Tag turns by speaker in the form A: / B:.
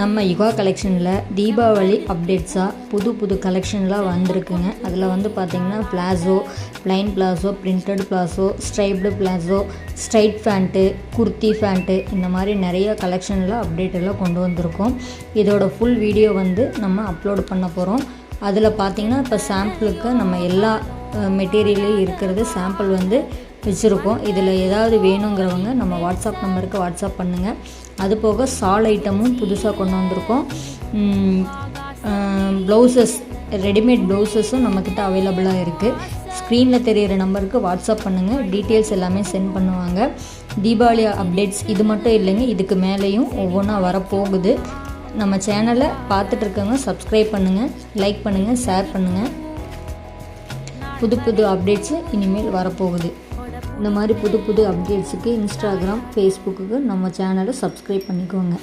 A: நம்ம யுகா கலெக்ஷனில் தீபாவளி அப்டேட்ஸாக புது புது கலெக்ஷன்லாம் வந்திருக்குங்க. அதில் வந்து பார்த்திங்கன்னா palazzo plain palazzo printed palazzo striped palazzo straight pant kurti pant இந்த மாதிரி நிறைய கலெக்ஷனில் அப்டேட் எல்லாம் கொண்டு வந்திருக்கோம். இதோட ஃபுல் வீடியோ வந்து நம்ம அப்லோட் பண்ண போகிறோம் அதில் பார்த்திங்கன்னா இப்போ சாம்பிளுக்கு நம்ம எல்லா மெட்டீரியலே இருக்கிறது. சாம்பிள் வந்து வச்சுருக்கோம். இதில் ஏதாவது வேணுங்கிறவங்க நம்ம வாட்ஸ்அப் நம்பருக்கு வாட்ஸ்அப் பண்ணுங்கள் அது போக சால் ஐட்டமும் புதுசாக கொண்டு வந்திருக்கோம். ப்ளவுசஸ் ரெடிமேட் ப்ளவுசஸும் நம்மக்கிட்ட அவைலபிளாக இருக்குது ஸ்க்ரீனில் தெரிகிற நம்பருக்கு வாட்ஸ்அப் பண்ணுங்கள் டீட்டெயில்ஸ் எல்லாமே சென்ட் பண்ணுவாங்க. தீபாவளி அப்டேட்ஸ் இது மட்டும் இல்லைங்க. இதுக்கு மேலேயும் ஒவ்வொன்றா வரப்போகுது. நம்ம சேனலை பார்த்துட்ருக்கவங்க சப்ஸ்கிரைப் பண்ணுங்கள் லைக் பண்ணுங்கள் ஷேர் பண்ணுங்கள் புது புது அப்டேட்ஸு இனிமேல் வரப்போகுது. இந்த மாதிரி புது புது அப்டேட்ஸுக்கு இன்ஸ்டாகிராம் ஃபேஸ்புக்குக்கு நம்ம சேனலை சப்ஸ்கிரைப் பண்ணிக்கோங்க.